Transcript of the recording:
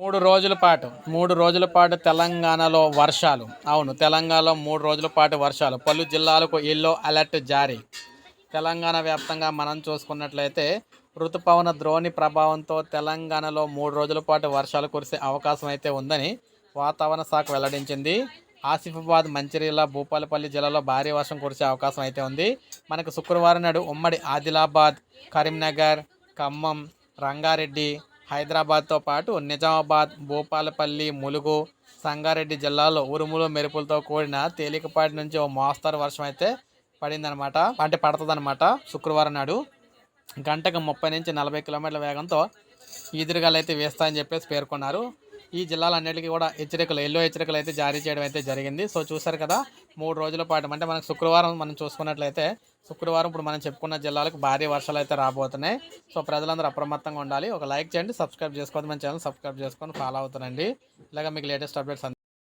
మూడు రోజుల పాటు మూడు రోజుల పాటు తెలంగాణలో వర్షాలు. అవును తెలంగాణలో మూడు రోజుల పాటు వర్షాలు. పలు జిల్లాలకు ఎల్లో అలర్ట్ జారీ. తెలంగాణ వ్యాప్తంగా మనం చూసుకున్నట్లయితే ఋతుపవన ద్రోణి ప్రభావంతో తెలంగాణలో మూడు రోజుల పాటు వర్షాలు కురిసే అవకాశం అయితే ఉందని వాతావరణ శాఖ వెల్లడించింది. ఆసిఫాబాద్ మంచిర్యాల భూపాలపల్లి జిల్లాలో భారీ వర్షం కురిసే అవకాశం అయితే ఉంది. మనకు శుక్రవారం నాడు ఉమ్మడి ఆదిలాబాద్ కరీంనగర్ ఖమ్మం రంగారెడ్డి హైదరాబాద్తో పాటు నిజామాబాద్ భూపాలపల్లి ములుగు సంగారెడ్డి జిల్లాలో ఉరుములు మెరుపులతో కూడిన తేలికపాటి నుంచి ఓ మోస్తరు వర్షం అయితే పడిందనమాట అంటే పడుతుందనమాట శుక్రవారం నాడు. గంటకు ముప్పై నుంచి నలభై కిలోమీటర్ల వేగంతో ఈదురుగాలు అయితే వేస్తాయని చెప్పేసి పేర్కొన్నారు. ఈ జిల్లాలన్నిటికీ కూడా హెచ్చరికలు ఎల్లో హెచ్చరికలు అయితే జారీ చేయడం అయితే జరిగింది. సో చూసారు కదా మూడు రోజుల పాటు అంటే మనకు శుక్రవారం మనం చూసుకున్నట్లయితే శుక్రవారం ఇప్పుడు మనం చెప్పుకున్న జిల్లాలకు భారీ వర్షాలు అయితే రాబోతున్నాయి. సో ప్రజలందరూ అప్రమత్తంగా ఉండాలి. ఒక లైక్ చేయండి సబ్స్క్రైబ్ చేసుకోవద్దు. మన ఛానల్ సబ్స్క్రైబ్ చేసుకొని ఫాలో అవుతానండి ఇలాగ మీకు లేటెస్ట్ అప్డేట్స్